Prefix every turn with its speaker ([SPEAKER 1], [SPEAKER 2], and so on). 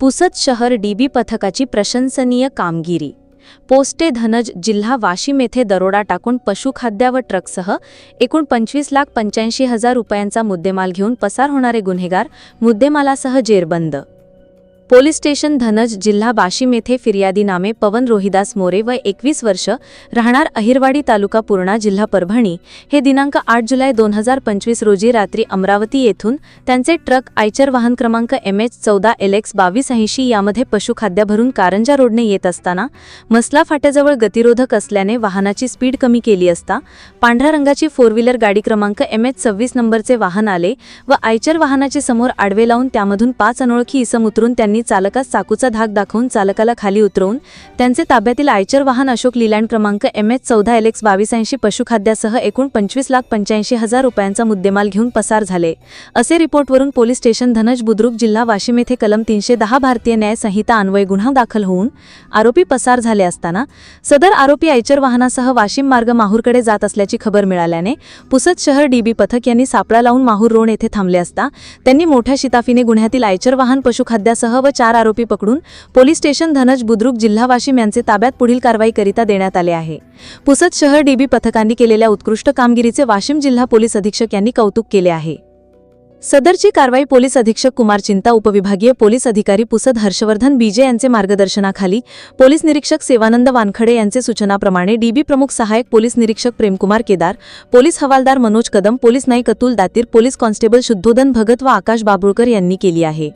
[SPEAKER 1] पुसद शहर डीबी पथकाची प्रशंसनीय कामगिरी. पोस्टे धनज जिल्हा वाशिम येथे दरोडा टाकून पशुखाद्य व ट्रकसह एकूण पंचवीस लाख पंच्याऐंशी हजार रुपयांचा मुद्देमाल घेऊन पसार होणारे गुन्हेगार मुद्देमालासह जेरबंद पोलीस स्टेशन धनज जिल्हा वाशिम येथे फिर्यादी नामे पवन रोहिदास मोरे व एकवीस वर्ष राहणार अहिरवाडी तालुका पूर्णा जिल्हा परभणी. हे दिनांक आठ जुलै दोन हजार पंचवीस रोजी रात्री अमरावती येथून त्यांचे ट्रक आयचर वाहन क्रमांक एम एच चौदा एल एक्स बावीस ऐंशी यामध्ये पशुखाद्य भरून कारंजा रोडने येत असताना मसला फाट्याजवळ गतिरोधक असल्याने वाहनाची स्पीड कमी केली असता पांढऱ्या रंगाची फोर व्हीलर गाडी क्रमांक एम एच सव्वीस नंबरचे वाहन आले व आयचर वाहनाचे समोर आडवे लावून त्यामधून पाच अनोळखी इसम उतरून त्यांनी चालकास चाकूचा धाक दाखवून चालकाला खाली उतरवून त्यांचे ताब्यातील आयचर वाहन अशोक लिलँड क्रमांक एम एच चौदा एल एक्स बावीस ऐंशी पशुखाद्यासह एकूण पंचवीस लाख पंच्याऐंशी हजार रुपयांचा मुद्देमाल घेऊन पसार झाले. असे रिपोर्टवरून पोलीस स्टेशन धनज बुद्रुक जिल्हा वाशिम येथे कलम तीनशे दहा भारतीय न्याय संहिता अन्वय गुन्हा दाखल होऊन आरोपी पसार झाले असताना सदर आरोपी आयचर वाहनासह वाशिम मार्ग माहूरकडे जात असल्याची खबर मिळाल्याने पुसद शहर डीबी पथक यांनी सापळा लावून माहूर रोड येथे थांबले असता त्यांनी मोठ्या शिताफीने गुन्ह्यातील आयचर वाहन पशुखाद्यासह व चार आरोपी पकडून पोलीस स्टेशन धनज बुद्रुक जिल्हा वाशिम यांचे ताब्यात पुढील कारवाईकरिता देण्यात आले आहे. पुसद शहर डीबी पथकांनी केलेल्या उत्कृष्ट कामगिरीचे वाशिम जिल्हा पोलीस अधीक्षक यांनी कौतुक केले आहे. सदरची कारवाई पोलीस अधीक्षक कुमार चिंता उपविभागीय पोलीस अधिकारी पुसद हर्षवर्धन बीजे यांचे मार्गदर्शनाखाली पोलीस निरीक्षक सेवानंद वानखडे यांचे सूचनाप्रमाणे डीबी प्रमुख सहाय्यक पोलीस निरीक्षक प्रेमकुमार केदार पोलीस हवालदार Manoj Kadam police Naik Atul Datir police constable Shuddhodhan Bhagat व आकाश बाबुळकर यांनी केली आहे.